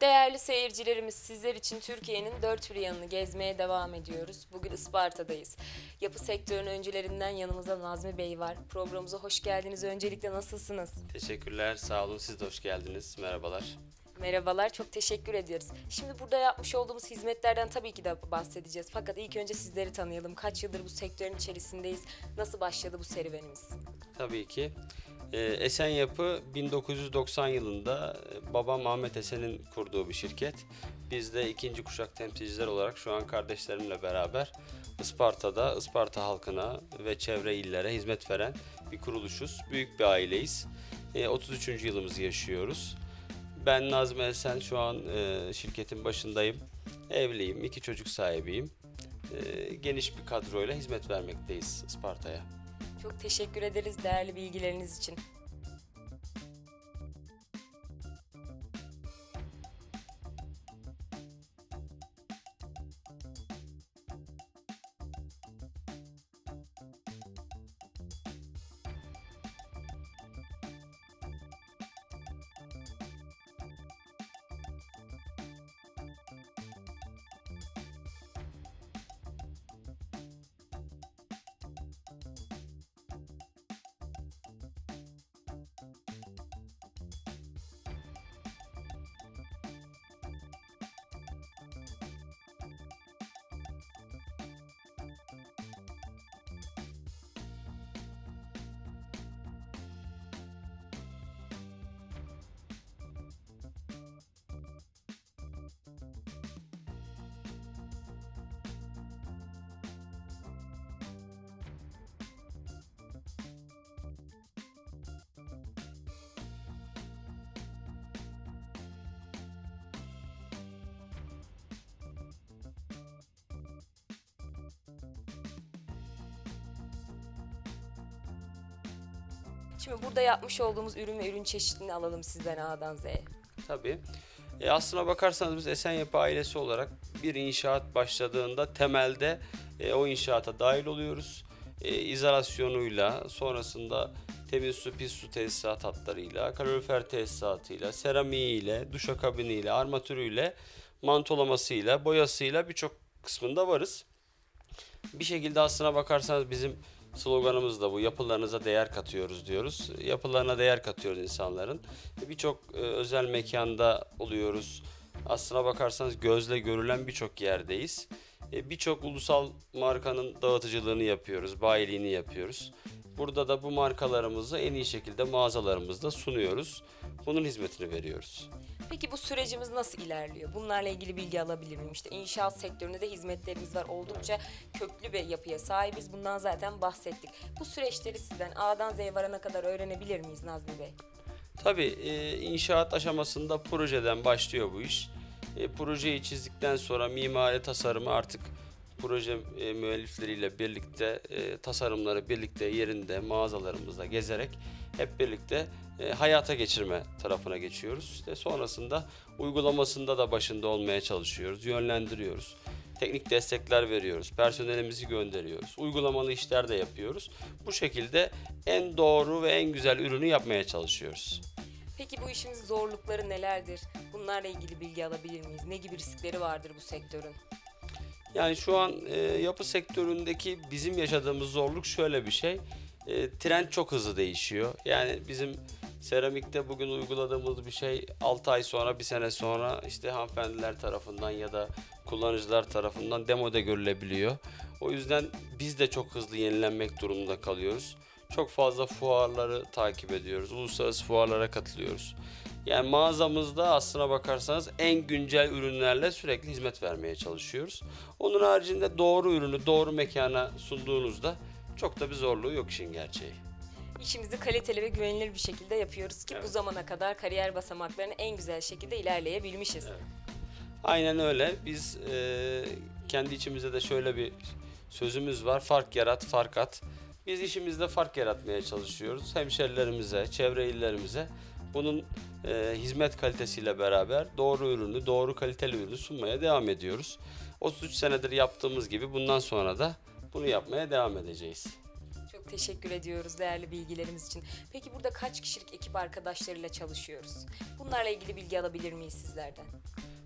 Değerli seyircilerimiz sizler için Türkiye'nin dört bir yanını gezmeye devam ediyoruz. Bugün Isparta'dayız. Yapı sektörünün öncülerinden yanımızda Nazmi Bey var. Programımıza hoş geldiniz. Öncelikle nasılsınız? Teşekkürler, sağ olun. Siz de hoş geldiniz. Merhabalar. Merhabalar, çok teşekkür ediyoruz. Şimdi burada yapmış olduğumuz hizmetlerden tabii ki de bahsedeceğiz. Fakat ilk önce sizleri tanıyalım. Kaç yıldır bu sektörün içerisindeyiz? Nasıl başladı bu serüvenimiz? Tabii ki. Ee, Esen Yapı 1990 yılında e, babam Ahmet Esen'in kurduğu bir şirket. Biz de ikinci kuşak temsilciler olarak şu an kardeşlerimle beraber Isparta'da Isparta halkına ve çevre illere hizmet veren bir kuruluşuz. Büyük bir aileyiz. Ee, 33. yılımızı yaşıyoruz. Ben Nazmi Esen şu an e, şirketin başındayım. Evliyim, iki çocuk sahibiyim. Ee, geniş bir kadroyla hizmet vermekteyiz Isparta'ya. Çok teşekkür ederiz değerli bilgileriniz için. Şimdi burada yapmış olduğumuz ürün ve ürün çeşidini alalım sizden A'dan Z'ye. Tabii. E aslına bakarsanız biz Esenyapı ailesi olarak bir inşaat başladığında temelde e, o inşaata dahil oluyoruz. E, izolasyonuyla, sonrasında temiz su, pis su tesisat hatlarıyla, kalorifer tesisatıyla, seramiğiyle, duşakabiniyle, armatürüyle, mantolamasıyla, boyasıyla birçok kısmında varız. Bir şekilde aslına bakarsanız bizim sloganımız da bu. Yapılarınıza değer katıyoruz diyoruz. Yapılarına değer katıyoruz insanların. Birçok e, özel mekanda oluyoruz. Aslına bakarsanız gözle görülen birçok yerdeyiz. E, Birçok ulusal markanın dağıtıcılığını yapıyoruz, bayiliğini yapıyoruz. Burada da bu markalarımızı en iyi şekilde mağazalarımızda sunuyoruz. Bunun hizmetini veriyoruz. Peki bu sürecimiz nasıl ilerliyor? Bunlarla ilgili bilgi alabilir miyim? İşte inşaat sektöründe de hizmetlerimiz var. Oldukça köklü bir yapıya sahibiz. Bundan zaten bahsettik. Bu süreçleri sizden A'dan Z'ye varana kadar öğrenebilir miyiz Nazmi Bey? Tabii e, inşaat aşamasında projeden başlıyor bu iş. E, projeyi çizdikten sonra mimari tasarımı artık proje e, müellifleriyle birlikte tasarımları birlikte yerinde mağazalarımızda gezerek hep birlikte e, hayata geçirme tarafına geçiyoruz. İşte sonrasında uygulamasında da başında olmaya çalışıyoruz, yönlendiriyoruz. Teknik destekler veriyoruz, personelimizi gönderiyoruz, uygulamalı işler de yapıyoruz. Bu şekilde en doğru ve en güzel ürünü yapmaya çalışıyoruz. Peki bu işimizin zorlukları nelerdir? Bunlarla ilgili bilgi alabilir miyiz? Ne gibi riskleri vardır bu sektörün? Yani şu an e, yapı sektöründeki bizim yaşadığımız zorluk şöyle bir şey. E, trend çok hızlı değişiyor. Yani bizim seramikte bugün uyguladığımız bir şey 6 ay sonra, bir sene sonra işte hanımefendiler tarafından ya da kullanıcılar tarafından demode görülebiliyor. O yüzden biz de çok hızlı yenilenmek durumunda kalıyoruz. Çok fazla fuarları takip ediyoruz. Uluslararası fuarlara katılıyoruz. Yani mağazamızda aslına bakarsanız en güncel ürünlerle sürekli hizmet vermeye çalışıyoruz. Onun haricinde doğru ürünü doğru mekana sunduğunuzda çok da bir zorluğu yok işin gerçeği. İşimizi kaliteli ve güvenilir bir şekilde yapıyoruz ki bu Evet. zamana kadar kariyer basamaklarını en güzel şekilde ilerleyebilmişiz. Aynen öyle. Biz e, kendi içimizde de şöyle bir sözümüz var. Fark yarat, fark at. Biz işimizde fark yaratmaya çalışıyoruz. Hemşerilerimize, çevre illerimize bunun e, hizmet kalitesiyle beraber doğru ürünü, doğru kaliteli ürünü sunmaya devam ediyoruz. 33 senedir yaptığımız gibi bundan sonra da bunu yapmaya devam edeceğiz. Teşekkür ediyoruz değerli bilgilerimiz için. Peki burada kaç kişilik ekip arkadaşlarıyla çalışıyoruz? Bunlarla ilgili bilgi alabilir miyiz sizlerden?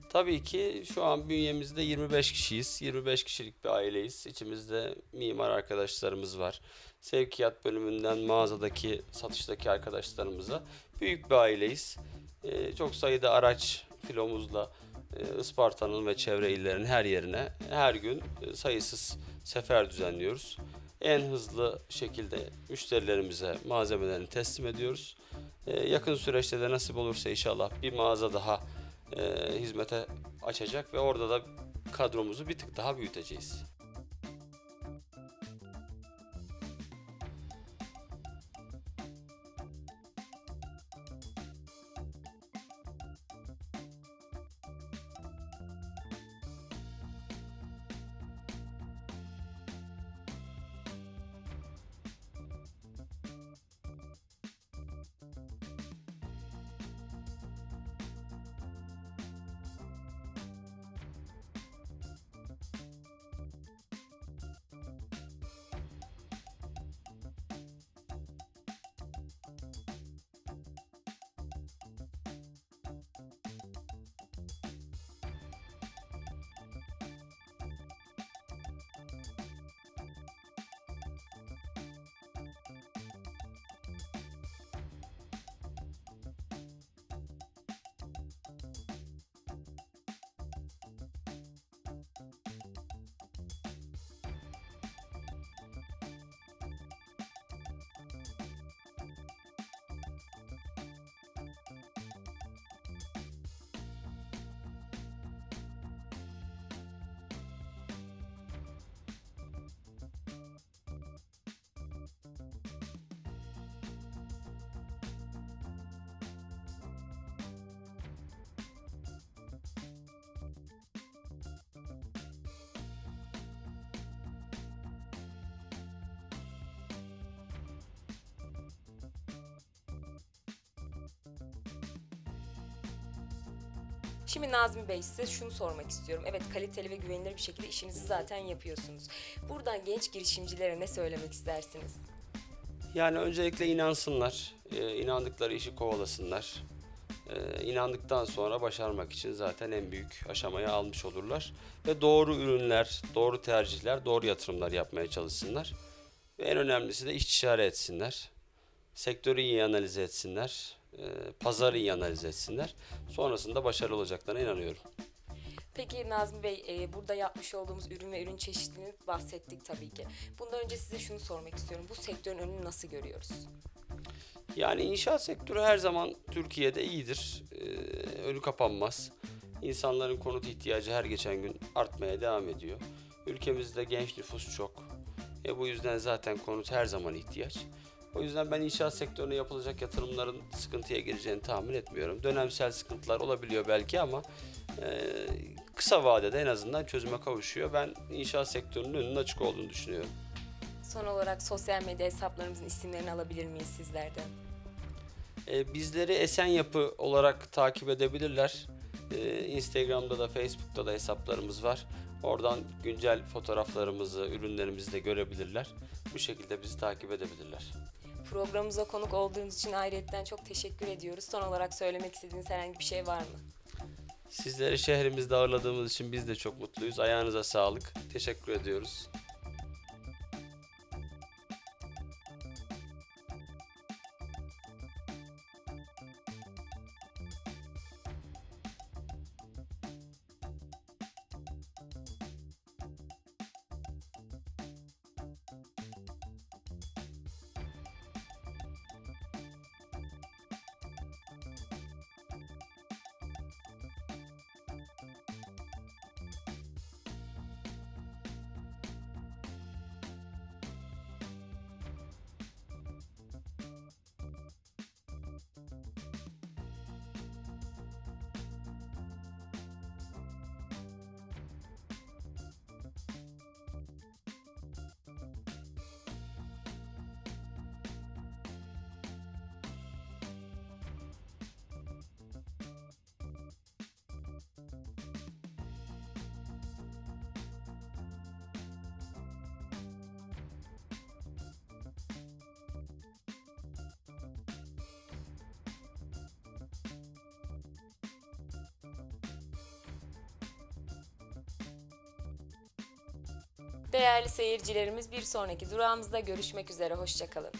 Tabii ki şu an bünyemizde 25 kişiyiz. 25 kişilik bir aileyiz. İçimizde mimar arkadaşlarımız var. Sevkiyat bölümünden mağazadaki, satıştaki arkadaşlarımıza büyük bir aileyiz. Ee, çok sayıda araç filomuzla e, Isparta'nın ve çevre illerin her yerine her gün e, sayısız sefer düzenliyoruz. En hızlı şekilde müşterilerimize malzemelerini teslim ediyoruz. Ee, yakın süreçte de nasip olursa inşallah bir mağaza daha e, hizmete açacak ve orada da kadromuzu bir tık daha büyüteceğiz. Şimdi Nazmi Bey size şunu sormak istiyorum. Evet kaliteli ve güvenilir bir şekilde işinizi zaten yapıyorsunuz. Buradan genç girişimcilere ne söylemek istersiniz? Yani öncelikle inansınlar, e, inandıkları işi kovalasınlar. E, inandıktan sonra başarmak için zaten en büyük aşamayı almış olurlar. Ve doğru ürünler, doğru tercihler, doğru yatırımlar yapmaya çalışsınlar. Ve en önemlisi de istişare etsinler. Sektörü iyi analiz etsinler. E, pazarı iyi analiz etsinler. Sonrasında başarılı olacaklarına inanıyorum. Peki Nazmi Bey, e, burada yapmış olduğumuz ürün ve ürün çeşitliliğini bahsettik tabii ki. Bundan önce size şunu sormak istiyorum. Bu sektörün önünü nasıl görüyoruz? Yani inşaat sektörü her zaman Türkiye'de iyidir. Ee, önü kapanmaz. İnsanların konut ihtiyacı her geçen gün artmaya devam ediyor. Ülkemizde genç nüfus çok. E bu yüzden zaten konut her zaman ihtiyaç. O yüzden ben inşaat sektörüne yapılacak yatırımların sıkıntıya gireceğini tahmin etmiyorum. Dönemsel sıkıntılar olabiliyor belki ama e, kısa vadede en azından çözüme kavuşuyor. Ben inşaat sektörünün önünün açık olduğunu düşünüyorum. Son olarak sosyal medya hesaplarımızın isimlerini alabilir miyiz sizlerden? E, bizleri Esen Yapı olarak takip edebilirler. E, Instagram'da da Facebook'ta da hesaplarımız var. Oradan güncel fotoğraflarımızı, ürünlerimizi de görebilirler. Bu şekilde bizi takip edebilirler. Programımıza konuk olduğunuz için ayrıyetten çok teşekkür ediyoruz. Son olarak söylemek istediğiniz herhangi bir şey var mı? Sizleri şehrimizde ağırladığımız için biz de çok mutluyuz. Ayağınıza sağlık. Teşekkür ediyoruz. Değerli seyircilerimiz bir sonraki durağımızda görüşmek üzere. Hoşçakalın.